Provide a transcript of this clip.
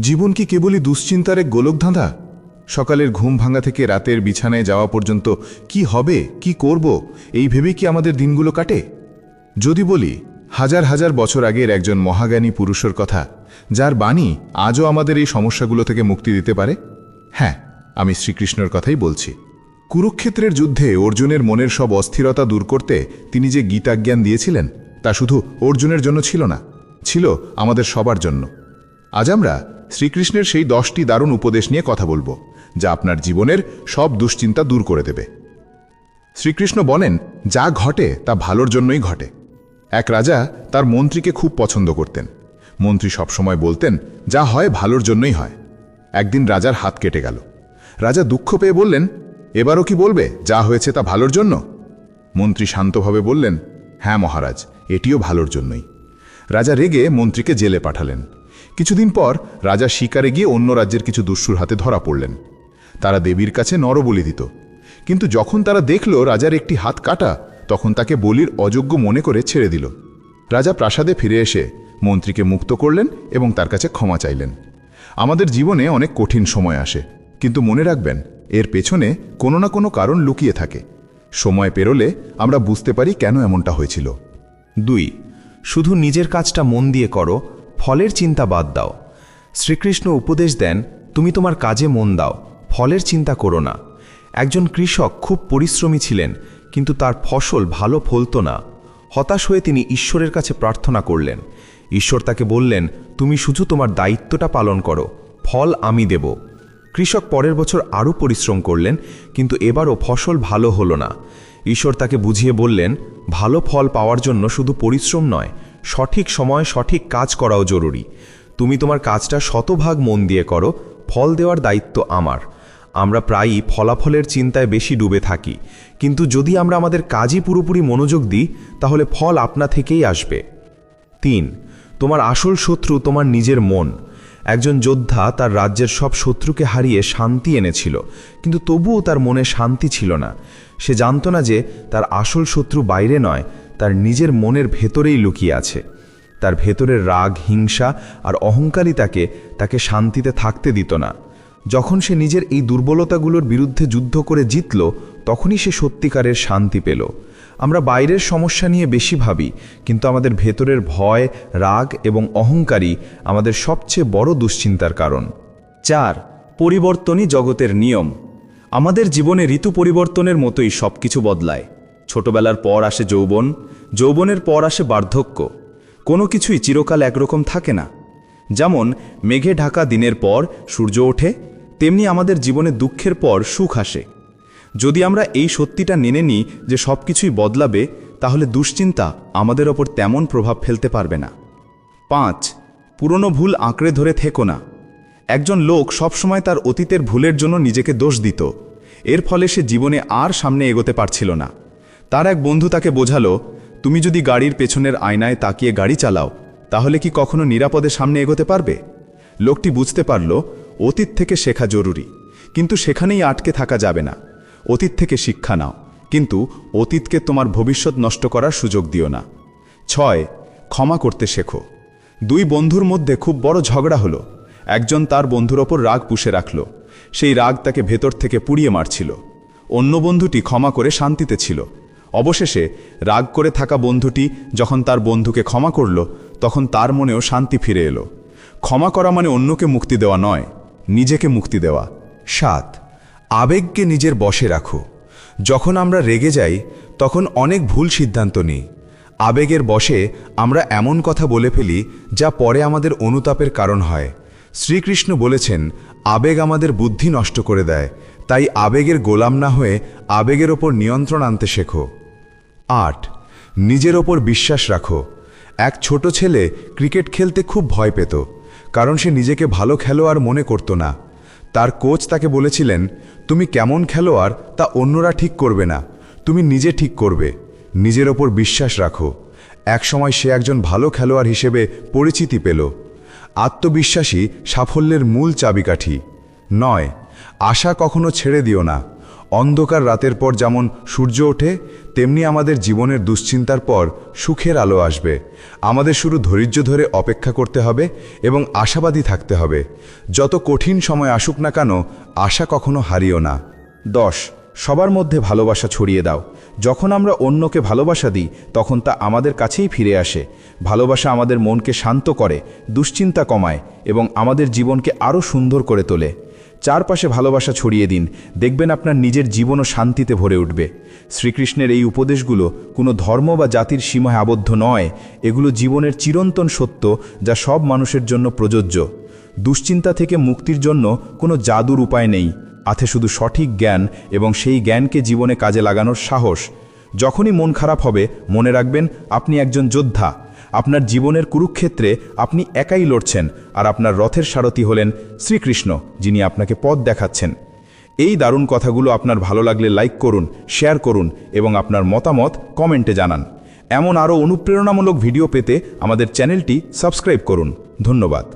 জীবন কি কেবলই দুশ্চিন্তার এক গোলকধাঁধা? সকালের ঘুম ভাঙা থেকে রাতের বিছানায় যাওয়া পর্যন্ত কি হবে, কি করব, এই ভেবে কি আমাদের দিনগুলো কাটে? যদি বলি, হাজার হাজার বছর আগের একজন মহাজ্ঞানী পুরুষের কথা, যার বাণী আজও আমাদের এই সমস্যাগুলো থেকে মুক্তি দিতে পারে? হ্যাঁ আমি শ্রীকৃষ্ণের কথাই বলছি। কুরুক্ষেত্রের যুদ্ধে অর্জুনের মনের সব অস্থিরতা দূর করতে তিনি যে গীতাজ্ঞান দিয়েছিলেন, তা শুধু অর্জুনের জন্য ছিল না, ছিল আমাদের সবার জন্য। আজ আমরা শ্রীকৃষ্ণের সেই দশটি দারুণ উপদেশ নিয়ে কথা বলব, যা আপনার জীবনের সব দুশ্চিন্তা দূর করে দেবে। শ্রীকৃষ্ণ বলেন, যা ঘটে, তা ভালোর জন্যই ঘটে। এক রাজা তার মন্ত্রীকে খুব পছন্দ করতেন। মন্ত্রী সবসময় বলতেন, যা হয় ভালোর জন্যই হয়। একদিন রাজার হাত কেটে গেল। রাজা দুঃখ পেয়ে বললেন, এবারও কি বলবে, যা হয়েছে তা ভালোর জন্য? মন্ত্রী শান্তভাবে বললেন হ্যাঁ মহারাজ, এটিও ভালোর জন্যই। রাজা রেগে মন্ত্রীকে জেলে পাঠালেন। কিছুদিন পর রাজা শিকারে গিয়ে অন্য রাজ্যের কিছু দুঃসুর হাতে ধরা পড়লেন। তারা দেবীর কাছে নরবলি দিত। কিন্তু যখন তারা দেখল রাজার একটি হাত কাটা, তখন তাকে বলির অযোগ্য মনে করে ছেড়ে দিল। রাজা প্রাসাদে ফিরে এসে মন্ত্রীকে মুক্ত করলেন এবং তার কাছে ক্ষমা চাইলেন। আমাদের জীবনে অনেক কঠিন সময় আসে, কিন্তু মনে রাখবেন, এর পেছনে কোনো না কোনো কারণ লুকিয়ে থাকে। সময় পেরোলে আমরা বুঝতে পারি কেন এমনটা হয়েছিল। দুই, শুধু নিজের কাজটা মন দিয়ে করো ফলের চিন্তা বাদ দাও। শ্রীকৃষ্ণ উপদেশ দেন, তুমি তোমার কাজে মন দাও, ফলের চিন্তা করো না। একজন কৃষক খুব পরিশ্রমী ছিলেন, কিন্তু তার ফসল ভালো ফলতো না। হতাশ হয়ে তিনি ঈশ্বরের কাছে প্রার্থনা করলেন। ঈশ্বর তাকে বললেন, তুমি শুধু তোমার দায়িত্বটা পালন করো, ফল আমি দেব। কৃষক পরের বছর আরও পরিশ্রম করলেন, কিন্তু এবারও ফসল ভালো হলো না। ঈশ্বর তাকে বুঝিয়ে বললেন, ভালো ফল পাওয়ার জন্য শুধু পরিশ্রম নয় সঠিক সময় সঠিক কাজ করাও জরুরি। তুমি তোমার কাজটা শতভাগ মন দিয়ে করো, ফল দেওয়ার দায়িত্ব আমার। আমরা প্রায়ই ফলাফলের চিন্তায় বেশি ডুবে থাকি। কিন্তু যদি আমরা আমাদের কাজই পুরোপুরি মনোযোগ দিই, তাহলে ফল আপনা থেকেই আসবে। তিন, তোমার আসল শত্রু তোমার নিজের মন। একজন যোদ্ধা তার রাজ্যের সব শত্রুকে হারিয়ে শান্তি এনেছিল, কিন্তু তবুও তার মনে শান্তি ছিল না। সে জানত না যে তার আসল শত্রু বাইরে নয় তার নিজের মনের ভেতরেই লুকিয়ে আছে। তার ভেতরের রাগ, হিংসা আর অহংকারই তাকে তাকে শান্তিতে থাকতে দিত না। যখন সে নিজের এই দুর্বলতাগুলোর বিরুদ্ধে যুদ্ধ করে জিতল, তখনই সে সত্যিকারের শান্তি পেল। আমরা বাইরের সমস্যা নিয়ে বেশি ভাবি, কিন্তু আমাদের ভেতরের ভয়, রাগ এবং অহংকারী আমাদের সবচেয়ে বড় দুশ্চিন্তার কারণ। চার, পরিবর্তনই জগতের নিয়ম। আমাদের জীবনে ঋতু পরিবর্তনের মতোই সব কিছু বদলায়। ছোটবেলার পর আসে যৌবন, যৌবনের পর আসে বার্ধক্য। কোনো কিছুই চিরকাল একরকম থাকে না। যেমন, মেঘে ঢাকা দিনের পর সূর্য ওঠে, তেমনি আমাদের জীবনে দুঃখের পর সুখ আসে। যদি আমরা এই সত্যিটা মেনে নিই যে সব কিছুই বদলাবে, তাহলে দুশ্চিন্তা আমাদের ওপর তেমন প্রভাব ফেলতে পারবে না। পাঁচ, পুরনো ভুল আঁকড়ে ধরে থেকো না। একজন লোক সবসময় তার অতীতের ভুলের জন্য নিজেকে দোষ দিত। এর ফলে সে জীবনে আর সামনে এগোতে পারছিল না। তার এক বন্ধু তাকে বোঝালো, তুমি যদি গাড়ির পেছনের আয়নায় তাকিয়ে গাড়ি চালাও, তাহলে কি কখনো নিরাপদে সামনে এগোতে পারবে? লোকটি বুঝতে পারল, অতীত থেকে শেখা জরুরি, কিন্তু সেখানেই আটকে থাকা যাবে না। অতীত থেকে শিক্ষা নাও, কিন্তু অতীতকে তোমার ভবিষ্যৎ নষ্ট করার সুযোগ দিও না। ছয়, ক্ষমা করতে শেখো। দুই বন্ধুর মধ্যে খুব বড় ঝগড়া হলো। একজন তার বন্ধুর ওপর রাগ পুষে রাখল। সেই রাগ তাকে ভেতর থেকে পুড়িয়ে মারছিল। অন্য বন্ধুটি ক্ষমা করে শান্তিতে ছিল। অবশেষে রাগ করে থাকা বন্ধুটি যখন তার বন্ধুকে ক্ষমা করল, তখন তার মনেও শান্তি ফিরে এলো। ক্ষমা করা মানে অন্যকে মুক্তি দেওয়া নয়, নিজেকে মুক্তি দেওয়া। সাত, আবেগকে নিজের বশে রাখো। যখন আমরা রেগে যাই, তখন অনেক ভুল সিদ্ধান্ত নিই। আবেগের বশে আমরা এমন কথা বলে ফেলি যা পরে আমাদের অনুতাপের কারণ হয়। শ্রীকৃষ্ণ বলেছেন, আবেগ আমাদের বুদ্ধি নষ্ট করে দেয়, তাই আবেগের গোলাম না হয়ে আবেগের ওপর নিয়ন্ত্রণ আনতে শেখো। আট। নিজের ওপর বিশ্বাস রাখো। এক ছোট ছেলে ক্রিকেট খেলতে খুব ভয় পেত, কারণ সে নিজেকে ভালো খেলোয়াড় মনে করত না। তার কোচ তাকে বলেছিলেন, তুমি কেমন খেলোয়াড় তা অন্যরা ঠিক করবে না, তুমি নিজে ঠিক করবে। নিজের ওপর বিশ্বাস রাখো। একসময় সে একজন ভালো খেলোয়াড় হিসেবে পরিচিতি পেল। আত্মবিশ্বাসী সাফল্যের মূল চাবিকাঠি। নয়, আশা কখনো ছেড়ে দিও না। অন্ধকার রাতের পর যেমন সূর্য ওঠে, তেমনি আমাদের জীবনের দুশ্চিন্তার পর সুখের আলো আসবে। আমাদের শুরু ধৈর্য ধরে অপেক্ষা করতে হবে এবং আশাবাদী থাকতে হবে। যত কঠিন সময় আসুক না কেন, আশা কখনো হারিও না। দশ সবার মধ্যে ভালোবাসা ছড়িয়ে দাও। যখন আমরা অন্যকে ভালোবাসা দিই, তখন তা আমাদের কাছেই ফিরে আসে। ভালোবাসা আমাদের মনকে শান্ত করে, দুশ্চিন্তা কমায় এবং আমাদের জীবনকে আরও সুন্দর করে তোলে। চারপাশে ভালোবাসা ছড়িয়ে দিন। দেখবেন আপনার নিজের জীবনও শান্তিতে ভরে উঠবে। শ্রীকৃষ্ণের এই উপদেশগুলো কোনো ধর্ম বা জাতির সীমায় আবদ্ধ নয়। এগুলো জীবনের চিরন্তন সত্য যা সব মানুষের জন্য প্রযোজ্য। দুশ্চিন্তা থেকে মুক্তির জন্য কোনো জাদুর উপায় নেই। আছে শুধু সঠিক জ্ঞান এবং সেই জ্ঞানকে জীবনে কাজে লাগানোর সাহস। যখনই মন খারাপ হবে, মনে রাখবেন, আপনি একজন যোদ্ধা। আপনার জীবনের কুরুক্ষেত্রে আপনি একাই লড়ছেন আর আপনার রথের সারথি হলেন শ্রীকৃষ্ণ, যিনি আপনাকে পথ দেখাচ্ছেন। এই দারুণ কথাগুলো আপনার ভালো লাগলে লাইক করুন, শেয়ার করুন এবং আপনার মতামত কমেন্টে জানান। এমন আরও অনুপ্রেরণামূলক ভিডিও পেতে আমাদের চ্যানেলটি সাবস্ক্রাইব করুন। ধন্যবাদ।